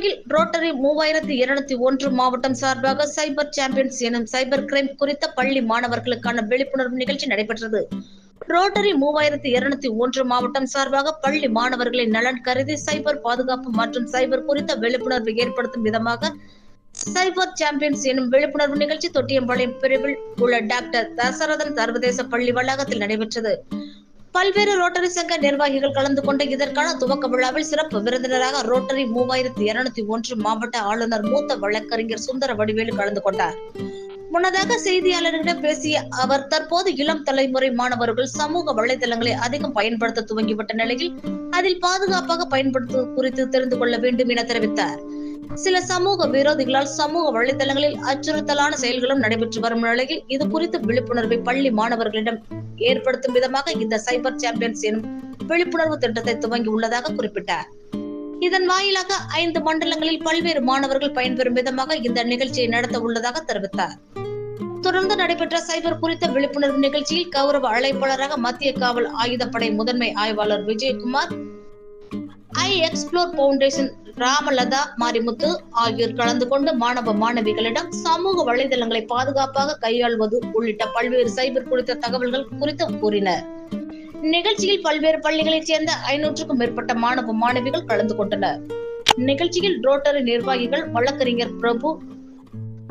கோவையில் ரோட்டரி மூவாயிரத்தி இருநூத்தி ஒன்று மாவட்டம் சார்பாக சைபர் சாம்பியன்ஸ் எனும் சைபர் கிரைம் குறித்த பள்ளி மாணவர்களுக்கான விழிப்புணர்வு நிகழ்ச்சி நடைபெற்றது. ரோட்டரி மூவாயிரத்தி இருநூத்தி ஒன்று மாவட்டம் சார்பாக பள்ளி மாணவர்களின் நலன் கருதி சைபர் பாதுகாப்பு மற்றும் சைபர் குறித்த விழிப்புணர்வு ஏற்படுத்தும் விதமாக சைபர் சாம்பியன்ஸ் எனும் விழிப்புணர்வு நிகழ்ச்சி தொட்டியம்பாளையம் பிரிவில் உள்ள டாக்டர் தசரதன் சர்வதேச பள்ளி வளாகத்தில் நடைபெற்றது. பல்வேறு ரோட்டரி சங்க நிர்வாகிகள் கலந்து கொண்ட இதற்கான துவக்க விழாவில் சிறப்பு விருந்தினராக ரோட்டரி மூவாயிரத்தி இருநூத்தி ஒன்று மாவட்ட ஆளுநர் மூத்த வழக்கறிஞர் சுந்தர வடிவேலு கலந்து கொண்டார். முன்னதாக செய்தியாளர்களிடம் பேசிய அவர் தற்போது இளம் தலைமுறை மாணவர்கள் சமூக வலைதளங்களை அதிகம் பயன்படுத்த துவங்கிவிட்ட நிலையில் அதில் பாதுகாப்பாக பயன்படுத்துவது குறித்து தெரிந்து கொள்ள வேண்டும் என தெரிவித்தார். சில சமூக விரோதிகளால் சமூக வலைதளங்களில் அச்சுறுத்தலான செயல்களும் நடைபெற்று வரும் நிலையில் இது குறித்து விழிப்புணர்வை பள்ளி மாணவர்களிடம் ஏற்படுத்தும் விதமாக இந்த சைபர் சாம்பியன்ஸ் எனும் விழிப்புணர்வு திட்டத்தை துவங்கி உள்ளதாக குறிப்பிட்டார். இதன் வாயிலாக ஐந்து மண்டலங்களில் பல்வேறு மாணவர்கள் பயன்பெறும் விதமாக இந்த நிகழ்ச்சியை நடத்த உள்ளதாக தெரிவித்தார். தொடர்ந்து நடைபெற்ற சைபர் குறித்த விழிப்புணர்வு நிகழ்ச்சியில் கௌரவ அழைப்பாளராக மத்திய காவல் ஆயுதப்படை முதன்மை ஆய்வாளர் Vijayakumar I explore foundation Ramalatha Marimuthu ஆகியோர் கலந்து கொண்டு மாணவ மாணவிகளிடம் சமூக வலைதளங்களை பாதுகாப்பாக கையாள்வது உள்ளிட்ட பல்வேறு சைபர் குறித்த தகவல்கள் குறித்து கூறினர். நிகழ்ச்சியில் பல்வேறு பள்ளிகளைச் சேர்ந்த ஐநூற்றுக்கும் மேற்பட்ட மாணவ மாணவிகள் கலந்து கொண்டனர். நிகழ்ச்சியில் ரோட்டரி நிர்வாகிகள் வழக்கறிஞர் பிரபு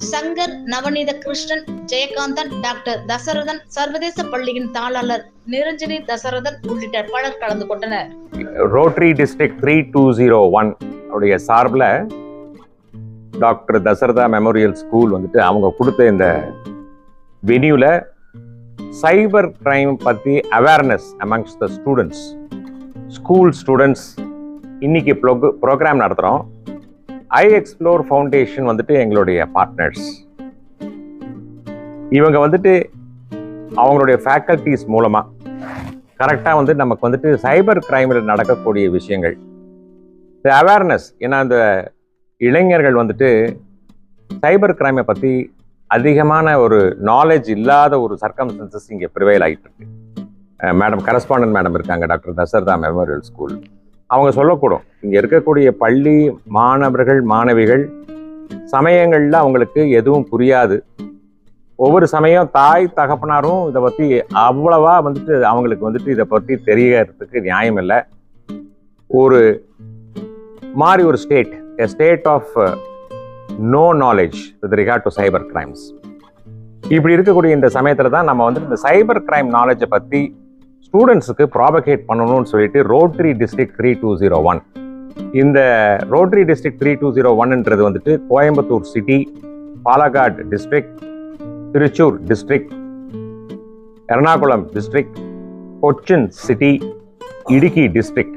சங்கர் நவநீத கிருஷ்ணன் ஜெயகாந்தன் டாக்டர் தசரதன் சர்வதேச பள்ளியின் தாளாளர் நிரஞ்சனி தசரதன் உள்ளிட்ட பலர் கலந்து கொண்டனர். Rotary district three two zero one உடைய சார்பில் டாக்டர் தசரதா மெமோரியல் ஸ்கூல் வந்துட்டு அவங்க கொடுத்த இந்த வெனியூவில் சைபர் கிரைம் பற்றி awareness amongst the students school students இன்னைக்கு ப்ரோக்ராம் நடத்துகிறோம் ஐ எக்ஸ்ப்ளோர் ஃபவுண்டேஷன் வந்துட்டு எங்களுடைய பார்ட்னர்ஸ் இவங்க வந்துட்டு அவங்களுடைய ஃபேக்கல்டிஸ் மூலமாக கரெக்டாக வந்து நமக்கு வந்துட்டு சைபர் கிரைமில் நடக்கக்கூடிய விஷயங்கள். இந்த அவேர்னஸ் ஏன்னா அந்த இளைஞர்கள் வந்துட்டு சைபர் கிரைமை பற்றி அதிகமான ஒரு நாலேஜ் இல்லாத ஒரு சர்க்கம்ஸ்டன்சஸ் இங்கே ப்ரிவைல் ஆகிட்டு இருக்கு. மேடம் கரஸ்பாண்டன்ட் மேடம் இருக்காங்க டாக்டர் தசரதா மெமோரியல் ஸ்கூல் அவங்க சொல்லக்கூடும். இங்கே இருக்கக்கூடிய பள்ளி மாணவர்கள் மாணவிகள் சமயங்களில் அவங்களுக்கு எதுவும் புரியாது. ஒவ்வொரு சமயம் தாய் தகப்பனாரும் இதை பற்றி அவ்வளவா வந்துட்டு அவங்களுக்கு வந்துட்டு இதை பற்றி தெரியறதுக்கு நியாயம் இல்லை. ஒரு மாதிரி ஒரு state a state of no knowledge with regard to cyber crimes இப்படி இருக்கக்கூடிய இந்த சமயத்தில் தான் நம்ம வந்துட்டு இந்த சைபர் கிரைம் நாலேஜை பற்றி ஸ்டூடெண்ட்ஸுக்கு ப்ராபகேட் பண்ணணும்னு சொல்லிட்டு rotary district three two zero one இந்த rotary district three two zero ஒன்ன்றது வந்துட்டு Coimbatore city Palakkad district Thrissur district Ernakulam district Cochin city Idukki district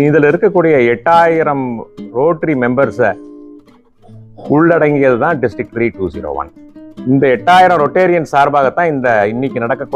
இதில் இருக்கக்கூடிய எட்டாயிரம் ரோட்டரி மெம்பர்ஸை உள்ளடங்கியது தான் district three two zero one இந்த எட்டாயிரம் ரொட்டேரியன் சார்பாகத்தான் இந்த இன்னைக்கு நடக்கக்கூடிய